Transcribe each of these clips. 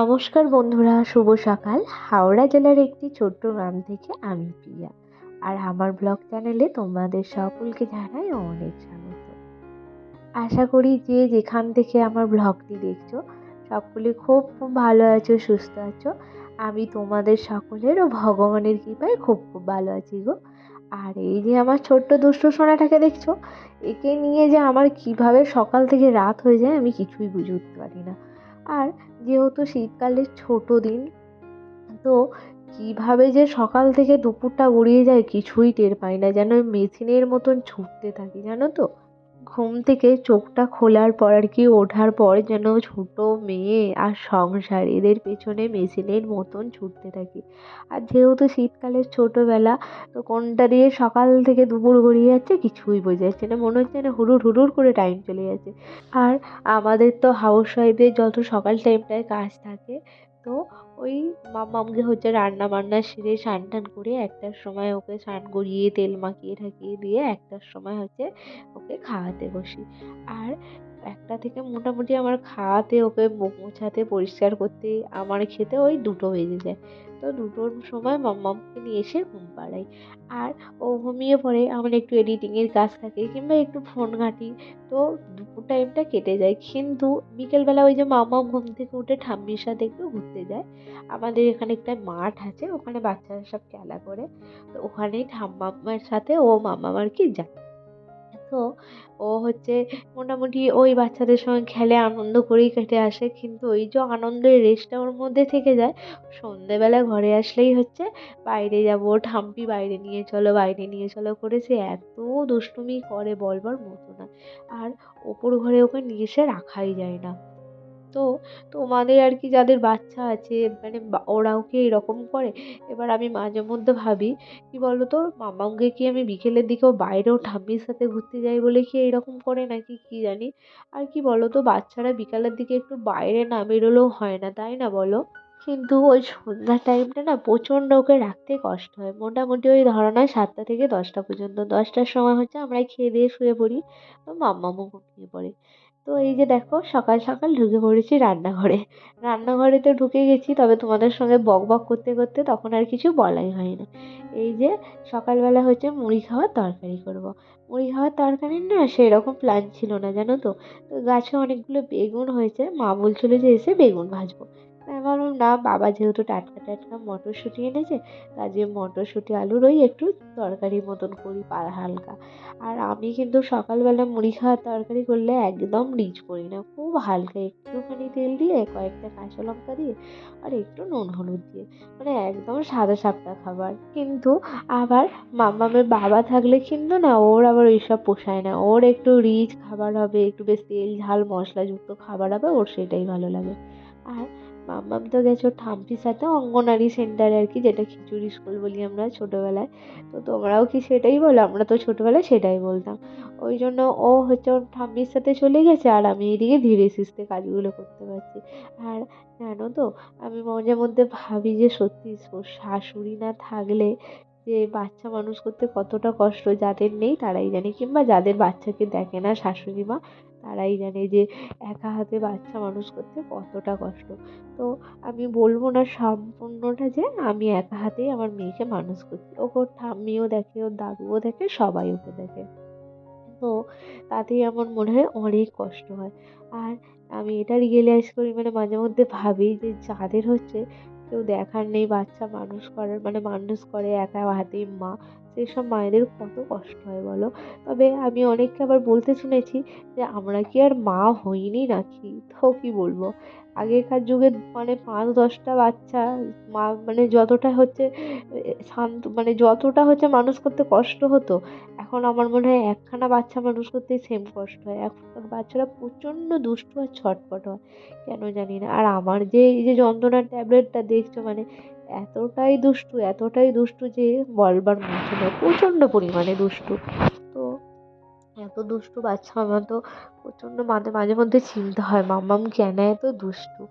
নমস্কার বন্ধুরা, শুভ সকাল। হাওড়া জেলার একটি ছোট্ট গ্রাম থেকে আমি প্রিয়া। আর আমার ব্লগ চ্যানেলে তোমাদের সকলকে জানাই অনেক স্বাগত। আশা করি যে যেখান থেকে আমার ব্লগটি দেখছ, সকলে খুব ভালো আছো, সুস্থ আছো। আমি তোমাদের সকলের ও ভগবানের কৃপায় খুব খুব ভালো আছি গো। আর এই যে আমার ছোট্ট দুষ্টু সোনাটাকে দেখছ, একে নিয়ে যে আমার কীভাবে সকাল থেকে রাত হয়ে যায় আমি কিছুই বুঝে উঠতে পারি না। আর যেহেতু শীতকালে ছোটো দিন, তো কীভাবে যে সকাল থেকে দুপুরটা গড়িয়ে যায় কিছুই টের পাই না। যেন মেশিনের মতন ছুটতে থাকি, জানো তো? ঘুম থেকে চোখটা খোলার পর আর কি ওঠার পর যেন ছোটো মেয়ে আর সংসার এদের পেছনে মেশিনের মতন ছুটতে থাকি। আর যেহেতু শীতকালের ছোটোবেলা, তো কোনটা দিয়ে সকাল থেকে দুপুর গড়িয়ে যাচ্ছে কিছুই বোঝা যাচ্ছে না। মনে হচ্ছে না হুড়ুর হুড়ুর করে টাইম চলে যাচ্ছে। আর আমাদের তো হাউস ওয়াইফদের যত সকাল টাইমটায় কাজ থাকে তো ওই মাম্মামকে হচ্ছে রান্না বান্না সেরে স্নান টান করে একটার সময় ওকে স্নান করিয়ে তেল মাখিয়ে ঠাকিয়ে দিয়ে একটার সময় হচ্ছে ওকে খাওয়াতে বসি। আর একটা থেকে মোটামুটি আমার খাওয়াতে, ওকে মোছাতে, পরিষ্কার করতে, আমার খেতে ওই দুটো বেজে যায়। তো দুটোর সময় মাম্মামকে নিয়ে এসে ঘুম পাড়াই। আর ও ঘুমিয়ে পড়ে, আমার একটু এডিটিংয়ের কাজ থাকে কিংবা একটু ফোন ঘাঁটি, তো দুপুর টাইমটা কেটে যায়। কিন্তু বিকেলবেলা ওই যে মাম্মাম ঘুম থেকে উঠে ঠাম্মির সাথে একটু ঘুরতে যায়। আমাদের এখানে একটা মাঠ আছে, ওখানে বাচ্চারা সব খেলা করে। তো ওখানেই ঠাম্মার সাথে ও মাম্মাম আর কি যায়। তো ও হচ্ছে মোটামুটি ওই বাচ্চাদের সঙ্গে খেলে, আনন্দ করেই কেটে আসে। কিন্তু ওই যে আনন্দের রেশটা ওর মধ্যে থেকে যায়, সন্ধেবেলা ঘরে আসলেই হচ্ছে বাইরে যাব ঠাম্পি বাইরে নিয়ে চলো, বাইরে নিয়ে চলো করে সে এত দুষ্টুমি করে বলবার মতো না। আর ওপর ঘরে ওকে নিয়ে এসে রাখাই যায় না। তো তোমাদের আর কি যাদের বাচ্চা আছে মানে ওরাও কি এরকম করে? এবার আমি মাঝে মধ্যে ভাবি, কি বলো তো মামাকে কি আমি বিকেলের দিকেও বাইরেও ঠাম্মির সাথে ঘুরতে যাই বলে কি এরকম করে নাকি, কি জানি? আর কি বলো তো বাচ্চারা বিকালের দিকে একটু বাইরে না বেরোলেও হয় না, তাই না বলো? কিন্তু ওই সন্ধ্যার টাইমটা না প্রচণ্ড ওকে রাখতে কষ্ট হয়। মোটামুটি ওই ধরো না সাতটা থেকে দশটা পর্যন্ত, দশটার সময় হচ্ছে আমরা খেয়ে দিয়ে শুয়ে পড়ি মাম্মামও ঘুমিয়ে পড়ে। তো এই যে দেখো, সকাল সকাল ঢুকে পড়েছি রান্নাঘরে। রান্নাঘরে তো ঢুকে গেছি, তবে তোমাদের সঙ্গে বক বক করতে করতে তখন আর কিছু বলাই হয় না এই যে সকালবেলা হচ্ছে মুড়ি খাওয়ার তরকারি করব। মুড়ি খাওয়ার তরকারির না সেরকম প্ল্যান ছিল না, জানো তো? তো গাছে অনেকগুলো বেগুন হয়েছে, মা বলছিল যে এসে বেগুন ভাজবো। আমি ভাবলাম না, বাবা যেহেতু টাটকা টাটকা মটরশুঁটি এনেছে কাজে মটরশুঁটি আলুর ওই একটু তরকারি মতন করি হালকা। আর আমি কিন্তু সকালবেলা মুড়ি খাওয়ার তরকারি করলে একদম রিচ করি না, খুব হালকা, একটুখানি তেল দিয়ে, কয়েকটা কাঁচা লঙ্কা দিয়ে আর একটু নুন হলুদ দিয়ে মানে একদম সাদা সাপটা খাবার। কিন্তু আবার মামামের বাবা থাকলে কিন্তু না, ওর আবার ওইসব পোষায় না, ওর একটু রিচ খাবার হবে, একটু বেশ তেল, ঝাল, মশলাযুক্ত খাবার হবে, ওর সেটাই ভালো লাগে। আর মাম্মাম তো গেছো ঠাম্পির সাথে অঙ্গনারী সেন্টারে আর কি, যেটা খিচুড়ি স্কুল বলি আমরা ছোটোবেলায়। তো তোমরাও কি সেটাই বলো? আমরা তো ছোটোবেলায় সেটাই বলতাম। ওই জন্য ও হচ্ছে ওর ঠাম্মির সাথে চলে গেছে আর আমি এদিকে ধীরে সুস্থে কাজগুলো করতে পারছি। আর জানো তো, আমি মাঝে মধ্যে ভাবি যে সত্যি শাশুড়ি না থাকলে যে বাচ্চা মানুষ করতে কতটা কষ্ট যাদের নেই তারাই জানে, কিংবা যাদের বাচ্চাকে দেখে না শাশুড়ি মা, তারাই জানে যে একা হাতে বাচ্চা মানুষ করতে কতটা কষ্ট। তো আমি বলব না সম্পূর্ণটা যে আমি একা হাতেই আমার মেয়েকে মানুষ করছি। ওকে ওর ঠাম্মিও দেখে, ওর দাদুও দেখে, সবাই ওকে দেখে। তো তাতেই আমার মনে হয় অনেক কষ্ট হয়। আর আমি এটা রিয়েলাইজ করি মানে মাঝে মধ্যে ভাবি যে যাদের হচ্ছে কেউ দেখার নেই, বাচ্চা মানুষ করার মানে মানুষ করে, একা হাতেই মা, সেসব মায়েদের কত কষ্ট হয় বলো? তবে আমি অনেককে আবার বলতে শুনেছি যে, আমরা কি আর মা হইনি নাকি? তো কি বলব? আগেকার যুগে মানে পাঁচ দশটা বাচ্চা, মা মানে যতটা হচ্ছে, শান্ত মানে যতটা হচ্ছে মানুষ করতে কষ্ট হতো, এখন আমার মনে হয় একখানা বাচ্চা মানুষ করতেই সেম কষ্ট হয়। এখনকার বাচ্চারা প্রচণ্ড দুষ্টু আর ছটপট হয়, কেন জানি না। আর আমার যে, এই যে যন্ত্রণার ট্যাবলেটটা দেখছ মানে এতটাই দুষ্টু এতটাই দুষ্টু যে বলবার মতো প্রচণ্ড পরিমাণে দুষ্টু। এত দুষ্টু বাচ্চা আমার তো প্রচণ্ড মাঝে মাঝে মধ্যে চিন্তা হয়, মাম্মাম কেন এত দুষ্টু?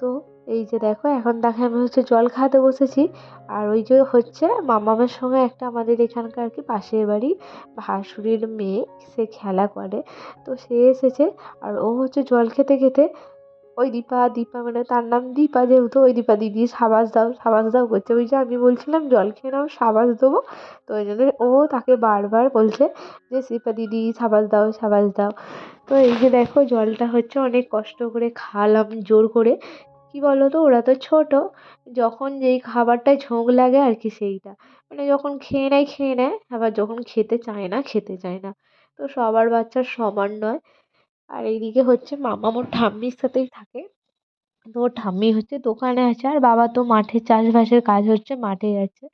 তো এই যে দেখো, এখন দেখে আমি হচ্ছে জল খাওয়াতে বসেছি, আর ওই যে হচ্ছে মামামের সঙ্গে একটা আমাদের এখানকার কি পাশের বাড়ি, ভাসুরের মেয়ে, সে খেলা করে। তো সে এসেছে, আর ও হচ্ছে জল খেতে খেতে ওই দীপা দীপা মানে তার নাম দীপা, যেহেতু ওই দীপা দিদি সাবাস দাও সাবাস দাও করছে। ওই যে আমি বলছিলাম জল খেয়ে নাও, সাবাস দেবো। তো ওই জন্য ও তাকে বারবার বলছে যে, দীপা দিদি, সাবাস দাও সাবাস দাও। তো এই যে দেখো জলটা হচ্ছে অনেক কষ্ট করে খাওয়ালাম জোর করে। কী বলো তো ওরা তো ছোটো। যখন যেই খাবারটায় ঝোঁক লাগে আর কি সেইটা। মানে যখন খেয়ে নেয় খেয়ে নেয়। আবার যখন খেতে চায় না, খেতে চায় না। তো সবার বাচ্চা সমান নয়। আর এইদিকে হচ্ছে মামা ওর ঠাম্মির সাথেই থাকে। তো ওর ঠাম্মি হচ্ছে দোকানে আছে আর বাবা তো মাঠে চাষবাসের কাজ হচ্ছে, মাঠে আছে।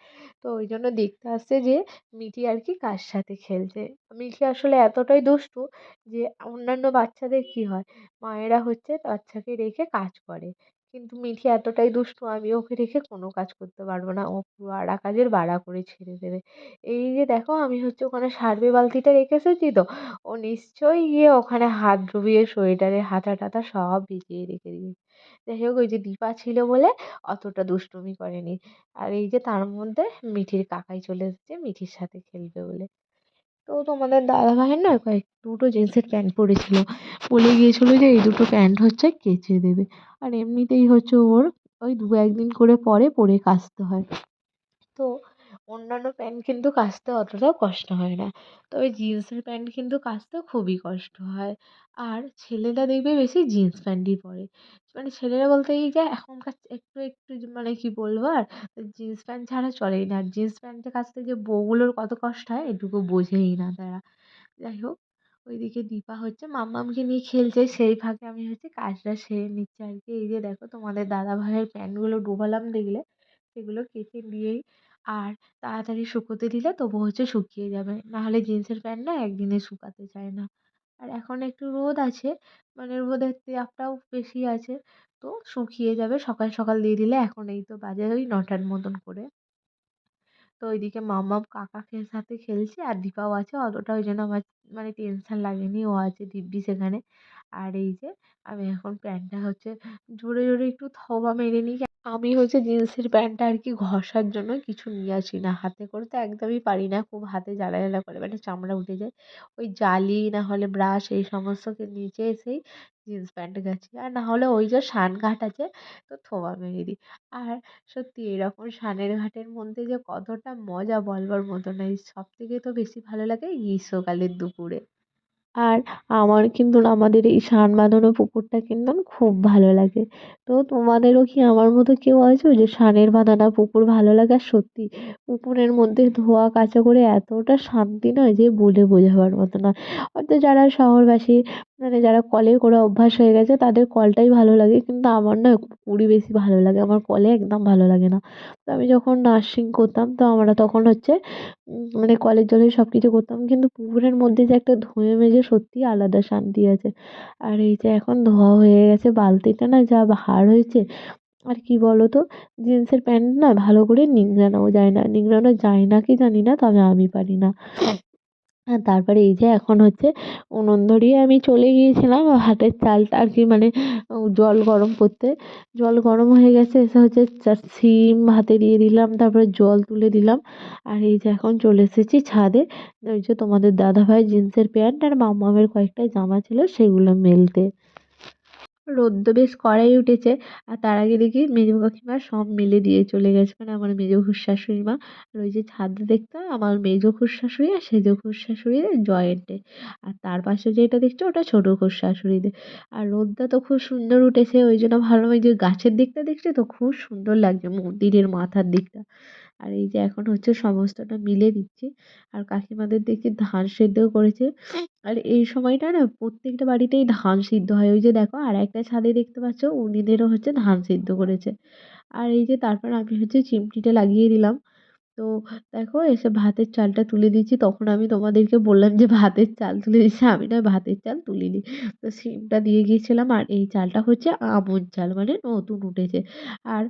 তো ওই জন্য দেখতে আসছে যে মিঠি আর কি কার সাথে খেলছে। মিঠি আসলে এতটাই দুষ্টু যে অন্যান্য বাচ্চাদের কী হয়? মায়েরা হচ্ছে বাচ্চাকে রেখে কাজ করে। কিন্তু মিঠি এতটাই দুষ্টু, আমি ওকে রেখে কোনো কাজ করতে পারব না। ও পুরো আড়া কাজের বাড়া করে ছেড়ে দেবে। এই যে দেখো, আমি হচ্ছে ওখানে সার্ভে বালতিটা রেখে এসেছি তো। ও নিশ্চয়ই গিয়ে ওখানে হাত ডুবিয়ে, সোয়েটারে, হাতা টাতা সব ভিজিয়ে রেখে দিয়েছে যাই হোক, ওই যে দীপা ছিল বলে অতটা দুষ্টুমি করেনি। আর এই যে তার মধ্যে মিঠির কাকাই চলে এসেছে, মিঠির সাথে খেলবে বলে। তো তোমাদের দাদা দাদাভাইয়ের না কয়েক দুটো জিন্সের প্যান্ট পরেছিল। বলে গিয়েছিল যে এই দুটো প্যান্ট হচ্ছে কেচে দেবে। আর এমনিতেই হচ্ছে ওর ওই দু একদিন করে পরে পরে কাচতে হয়। তো অন্যান্য প্যান্ট কিন্তু কাচতে অতটাও কষ্ট হয় না। তবে জিন্সের প্যান্ট কিন্তু কাচতে খুবই কষ্ট হয়। আর ছেলেরা দেখবে বেশি জিন্স প্যান্টই পরে। মানে ছেলেরা বলতে এই যে এখনকার একটু একটু মানে কী বলব আর? জিন্স প্যান্ট ছাড়া চলেই না। আর জিন্স প্যান্টে কাচতে যে বউগুলোর কত কষ্ট হয় এটুকু বোঝেই না তারা। যাই হোক, ওইদিকে দীপা হচ্ছে মাম্মামকে নিয়ে খেলছে। সেই ফাঁকে আমি হচ্ছে কাজটা সেরে নিচ্ছি আর কি এই যে দেখো তোমাদের দাদা ভাইয়ের প্যান্টগুলো ডোবালাম দেখলে। সেগুলো কেচে দিয়েই আর তাড়াতাড়ি শুকোতে দিলে তবু হচ্ছে শুকিয়ে যাবে। নাহলে জিন্সের প্যান্ট না একদিনে শুকাতে চায় না। আর এখন একটু রোদ আছে মানে রোদের তাপটাও বেশি আছে, তো শুকিয়ে যাবে। সকাল সকাল দিয়ে দিলে এখন এই তো বাজে ওই নটার মতন করে। তো ওইদিকে মাম্মাম কাকাকে সাথে খেলছে আর দীপাও আছে, অতটা ওই জন্য আমার মানে টেনশন লাগেনি। ও আছে দিব্যি সেখানে। আর এই যে আমি এখন প্যান্টটা হচ্ছে জোরে জোরে একটু থবা মেরে নিই। আমি হচ্ছে জিন্সের প্যান্টটা আর কি ঘষার জন্য কিছু নিয়ে আসি না। হাতে করে তো একদমই পারি না। খুব হাতে জ্বালা জ্বালা করে মানে চামড়া উঠে যায়। ওই জালি, না হলে ব্রাশ, এই সমস্তকে নিচে এসেই জিন্স প্যান্ট কাচি আর না হলে ওই যে সান ঘাট আছে, তো থোবা মেরে দিই। আর সত্যি এরকম সানের ঘাটের মধ্যে যে কতটা মজা বলবার মতো নয় সব থেকে তো বেশি ভালো লাগে গ্রীষ্মকালের দুপুরে। আর আমার কিন্তু আমাদের এই সান বাঁধানো পুকুরটা কিন্তু খুব ভালো লাগে। তো তোমাদেরও কি আমার মতো কেউ আছো যে সানের বাঁধানো পুকুর ভালো লাগে আর সত্যি? পুকুরের মধ্যে ধোয়া কাচা করে এতটা শান্তি নয় যে বলে বোঝাবার মতো না। হয়তো যারা শহরবাসী মানে যারা কলে করে অভ্যাস হয়ে গেছে, তাদের কলটাই ভালো লাগে। কিন্তু আমার না পুকুরই বেশি ভালো লাগে। আমার কলে একদম ভালো লাগে না। তো আমি যখন নার্সিং করতাম, তো আমরা তখন হচ্ছে মানে কলের জলেই সব কিছু করতাম। কিন্তু পুকুরের মধ্যে যে একটা ধুয়ে মেজে সত্যিই আলাদা শান্তি আছে। আর এই যে এখন ধোয়া হয়ে গেছে বালতিটা না যা ভার হয়েছে, আর কি বলো তো জিন্সের প্যান্ট না ভালো করে নিংড়ানোও যায় না। নিংড়ানো যায় না কি জানি না, তবে আমি পারি না। তারপরে এই যে এখন হচ্ছে উনুন ধরিয়ে আমি চলে গিয়েছিলাম ভাতের চালটা আর কি মানে জল গরম করতে। জল গরম হয়ে গেছে, এসে হচ্ছে সিম হাতে দিয়ে দিলাম, তারপরে জল তুলে দিলাম। আর এই যে এখন চলে এসেছি ছাদে। ওই যে তোমাদের দাদাভাই জিন্সের প্যান্ট আর মামামের কয়েকটা জামা ছিল, সেগুলো মেলতে। রোদ্দ বেশ কড়াই উঠেছে। আর তার আগে দেখি মেজো কাকিমা সব মেলে দিয়ে চলে গেছে। মানে আমার মেজো শাশুড়ি মা। আর ওই যে ছাদে দেখতে আমার মেজো শাশুড়ি আর সেজো শাশুড়িদের জয়েন্টে। আর তার পাশে যেটা দেখছ, ওটা ছোটো শাশুড়িদের আর রোদটা তো খুব সুন্দর উঠেছে। ওই জন্য ভালো ওই যে গাছের দিকটা দেখছি তো খুব সুন্দর লাগছে, মন্দিরের মাথার দিকটা। আর এই যে এখন হচ্ছে সমস্তটা মিলে দিচ্ছি আর কাকিমাদের দেখছি ধান সেদ্ধও করেছে। আর এই সময়টা না প্রত্যেকটা বাড়িতেই ধান সিদ্ধ হয়। ওই যে দেখো আর একটা ছাদে দেখতে পাচ্ছ, উনিদেরও হচ্ছে ধান সিদ্ধ করেছে। আর এই যে তারপর আমি হচ্ছে চিমটিটা লাগিয়ে দিলাম। তো দেখো এসে ভাতের চালটা তুলে দিচ্ছি তখন আমি তোমাদেরকে বললাম যে ভাতের চাল তুলে দিচ্ছি আমি না ভাতের চাল তুলি তুলিনি। তো সিমটা দিয়ে গিয়েছিলাম আর এই চালটা হচ্ছে আমন চাল মানে নতুন উঠেছে। আর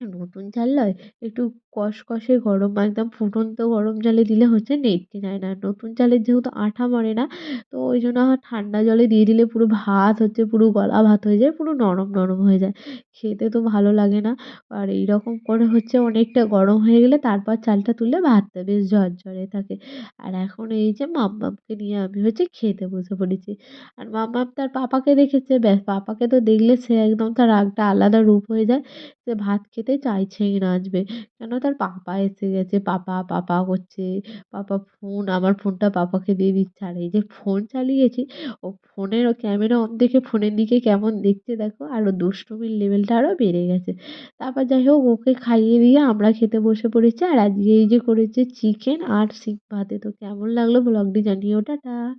নতুন চাল নয়, একটু কষকষে গরম, একদম ফুটন্ত গরম জলে দিলে হচ্ছে নেটকে যায় না। নতুন চালের যেহেতু আঠা মরে না, তো ওই জন্য ঠান্ডা জলে দিয়ে দিলে পুরো ভাত হচ্ছে পুরো গলা ভাত হয়ে যায়, পুরো নরম নরম হয়ে যায়। খেতে তো ভালো লাগে না। আর এই রকম করে হচ্ছে অনেকটা গরম হয়ে গেলে তারপর চালটা তুলে ভাতটা বেশ ঝরঝরে থাকে। আর এখন এই যে মাম্মামকে নিয়ে আমি হচ্ছে খেতে বসে পড়েছি। আর মাম্মাম তার পাপাকে দেখেছে, ব্যাস পাপাকে তো দেখলে সে একদম তার রাগটা আলাদা রূপ হয়ে যায়। সে ভাত খেতে চাইছেই না আজকে কেন তার পাপা এসে গেছে। পাপা পাপা করছে পাপা ফোন আমার ফোনটা পাপাকে দিয়ে দিচ্ছে। আর এই যে ফোন চালিয়েছি, ও ফোনের ক্যামেরা অন দেখে ফোনের দিকে কেমন দেখছে দেখো, আর ও দুষ্টুমির লেভেলটা আরও বেড়ে গেছে। তারপর যাই হোক, ওকে খাইয়ে দিয়ে আমরা খেতে বসে পড়েছি। আর আজকে এই যে করেছে চিকেন আর শিক ভাতে। তো কেমন লাগল ব্লগটি জানিও, টাটা।